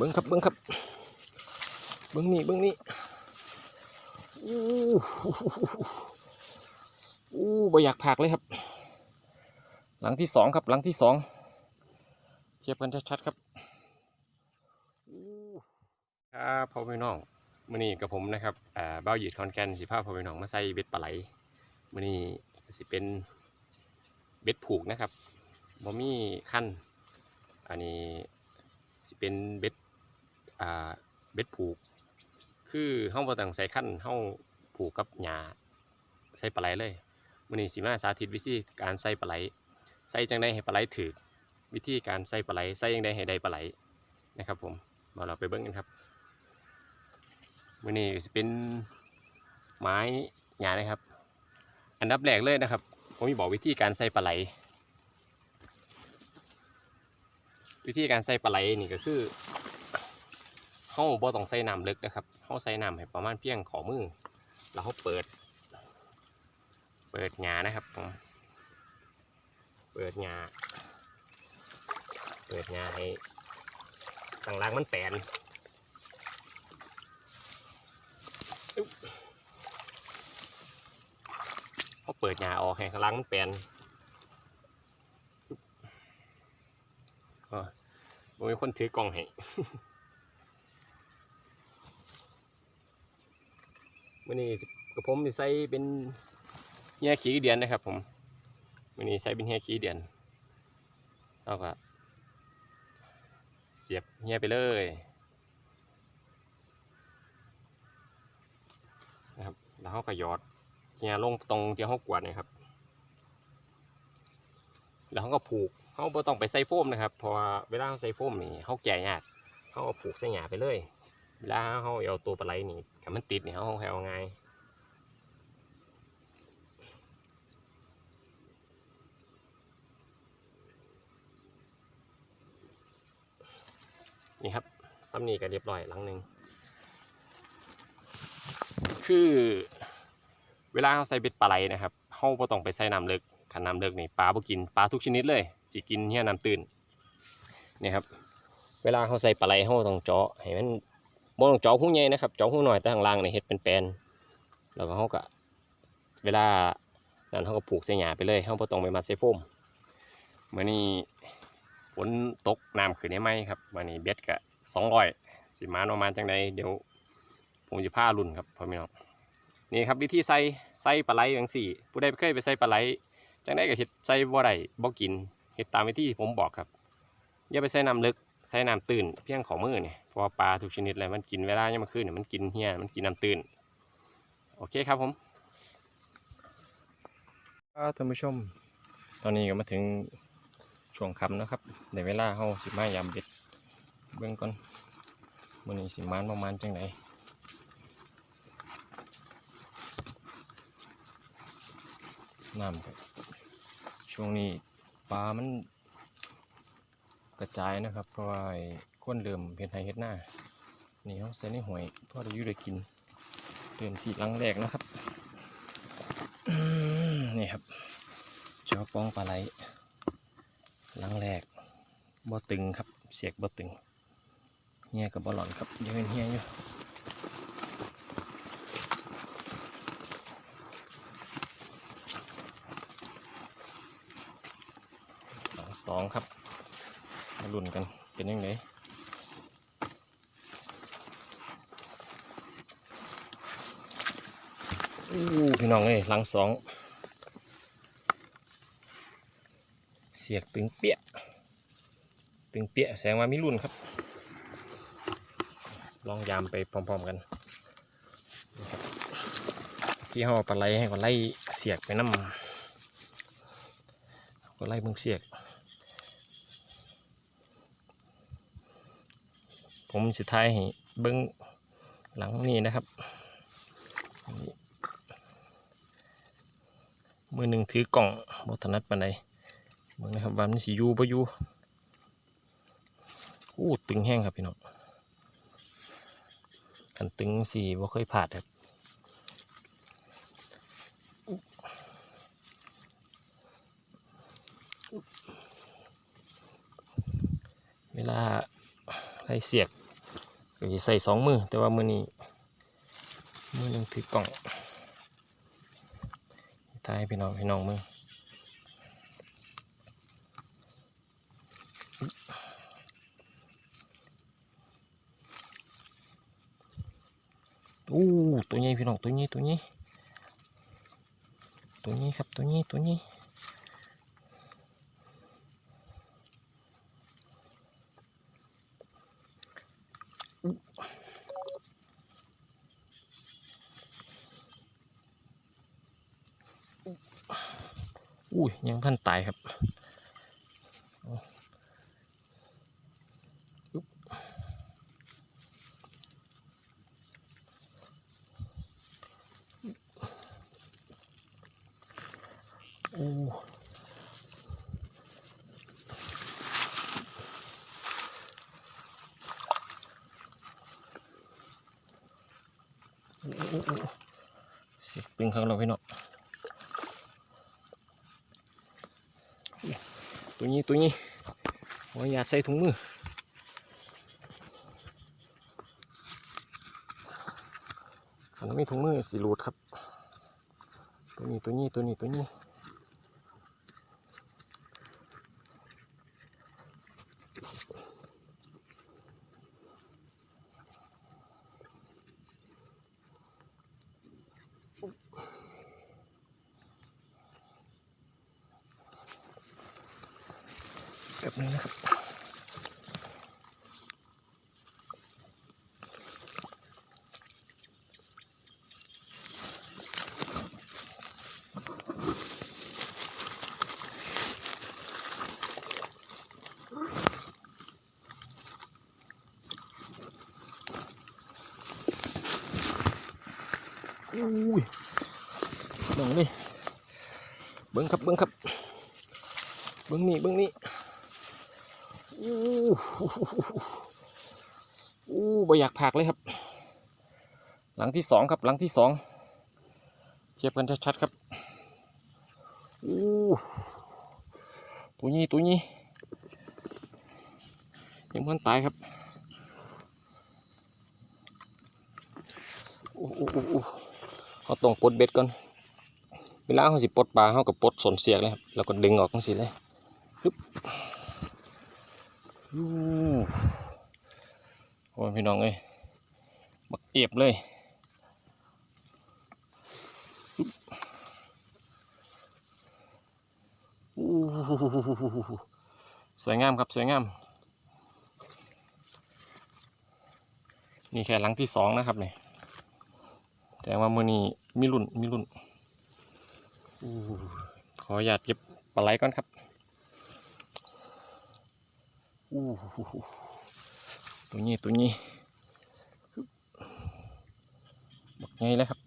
บิ้งครับเบิ้งครับเบิ้งนี่เบิ้งนี่อู้อู้บ่อยากผากเลยครับ หลังที่สองครับหลังที่สองเทียบกันชัดๆครับครับพ่อพี่น้องมื่อนี้กับผมนะครับเบ้าหยีดคอนแกนสิภาพพ่อพี่น้องมาใส่เบ็ดปลาไหลมื่อนี้สิเป็นเบ็ดผูกนะครับบ่มีขั้นอันนี้สิเป็นเบ็ด เบ็ดผูก คือเฮาบ่ต้องใส่ขั้นเฮาผูกกับหญ้าใส่ปลาไหลเลยมื้อนี้สิมาสาธิตวิธีการใส่ปลาไหลใส่จังไดให้ปลาไหลถึกวิธีการใส่ปลาไหลใส่จังไดให้ได้ปลาไหลนะครับ ผมมาเราไปเบิ่งกันครับมื้อนี้สิเป็นไม้หญ้านะครับ อันดับแรกเลยนะครับ ผมมีบอกวิธีการใส่ปลาไหลวิธีการใส่ปลาไหลนี่ก็คือาบ่ต้องใส่น้ำลึกนะครับเฮาใส่น้ำให้ประมาณเพียงขอมือ แล้วเฮาเปิด เปิดงานะครับผมเปิดงาเปิดงาให้ข้างล่างมันแปนเฮาเปิดงาออกให้ข้างล่างมันแปนบ่มีคนถือกล่องให้ มื่อนี้กับผมใส่เป็นเฮียขี้เดียนนะครับ ผมมื่อนี้ใส่เป็นเฮียขี้เดียนแล้วก็เสียบเฮียไปเลยนะครับแล้วเขาก็หยอดเฮียลงตรงที่เขากวดนะครับแล้วเขาก็ผูกเขาบ่ต้องไปใส่โฟมนะครับ เพราะว่าเวลาเขาใส่โฟมนี่เขาแก่ยากเขาก็ผูกใส่หยาไปเลย เวลาเขาเอาตัวปลาไหลนี่ถ้ามันติดนี่เขาห้เอาไงายนี่ครับซ้ำนี่ก็เรียบร้อยหลังหนึ่งคือเวลาเขาใส่เบ็ดปลาไหลนะครับเขาบ่ต้องไปใส่น้ำเลิกขันน้ำเลิกนี่ปลาบ่กินปลาทุกชนิดเลยสิกินเฮียน้ำตื้นนี่ครับ เวลาเขาใส่ปลาไหลเขาต้องเจาะให้มัน บ่ต้องเจาะหูใหญ่นะครับเจาะหูหน่อยแต่ข้างล่างนี่เฮ็ดเป็นแปลนแล้วก็เขาก็เวลานั้นเขาก็ผูกใส่หญ้าไปเลยเขาบ่ต้องไปมัดใส่โฟมมื้อนี้ฝนตกน้ำขึ้นได้ไหมครับมื้อนี้เบ็ดก็200สิมาประมาณจังใดเดี๋ยวผมจะพารุ่นครับพ่อแม่น้องนี่ครับวิธีใส่ใส่ปลาไหลจังซี่ ผู้ใดเคยไปใส่ปลาไหลจังได้ก็เฮ็ดใส่บ่ได้บ่กินเฮ็ดตามวิธีที่ผมบอกครับอย่าไปใส่น้ำลึก ใส่น้ำตื้นเพียงของมือนี่เพราะว่าปลาทุกชนิดเลยมันกินเวลายามมื้อคืนนี่มันกินเหี้ยมันกินน้ำตื้นโอเคครับผมท่านผู้ชม ตอนนี้ก็มาถึงช่วงค่ำนะครับในเวลาเฮาสิมายามเบ็ดเบิ่งก่อนมื้อนี้สิมานประมาณจังไดน้ำครับช่วงนี้ปลามัน กระจายนะครับ เพราะว่าไอ้นเริ่มเฮ็ดไห้เฮ็ดหน้านี่เขาใส่ในหวยพ่อได้ยู่ได้กินเริ่มที่หลังแรกนะครับนี่ครับเจ้าปองปลาไหลหลังแรกบ่ตึงครับเสียกบ่ตึงเฮียกับบ่หลอนครับยังเป็นเฮียอยู่สองครับ มาลุ้นกันเป็นยังไงพี่น้องเอ้ยหลังสอง เสียกตึงเปี้ยตึงเปี้ยแสงว่ามีรุ่นครับ ลองยามไปพร้อมๆกันที่ห่อปลาไหลให้ก็ไล่เสียกไปน้ำก็ไล่เบิ่งเสียก ผมสุดท้ายให้เบิ้งหลังนี้นะครับมือหนึ่งถือกล่องบถนัดปานใดเบิ้งนะครับว่ามันสิยู่บ่ยูอู้ตึงแห้งครับพี่น้องกันตึงสีบ่เคยผ่าดครับเวลาไล่เสียก ก็จะใส่สองมือแต่ว่ามือนี้มือหนึงถือกล่องทายให้พี่น้องพี่น้องมืออู้ตัวใหญ่พี่น้องตัวนี้ตัวนี้ตัวนี้ครับตัวนี้ตัวนี้ อุ้ย ยังท่านตายครับเอาอึ๊บโอ้โอ้โอ้โอ้ เสียงปึงข้างเราพี่น้องตัวนี้ตัวนี้โอ้ยอย่าใส่ถุงมืออันนี้ไม่ถุงมือสีรูดครับ ตัวนี้ตัวนี้ตัวนี้ตัวนี้ แบบนี้นะครับ อุ้ยลองนี่เบิ้งครับเบิ้งครับเบิ้งนี่เบิ้งนี่อู้อู้บ่อยากผากเลยครับ หลังที่สองครับหลังที่สองเทียบกันชัดๆครับอู้ตัวนี้ตัวนี้ยังมันตายครับอู้อู้อู้ เขาต้องปลดเบ็ดก่อนเวลาเขาสิปลดปลาเขากับปลดสนเสียกเลยครับแล้วก็ดึงออกทั้งสิเลยฮึบอู้โอ้ยพี่น้องเอ้ยบักเอียบเลยฮึบอู้สวยงามครับสวยงาม นี่แค่หลังที่สองนะครับเนี่ย แต่ว่ามือนี้มีรุ่นมีรุ่นอขออยากเก็บปลาไหลก่อนครับตัวนี้ตัวนี้บักไงเลยครับ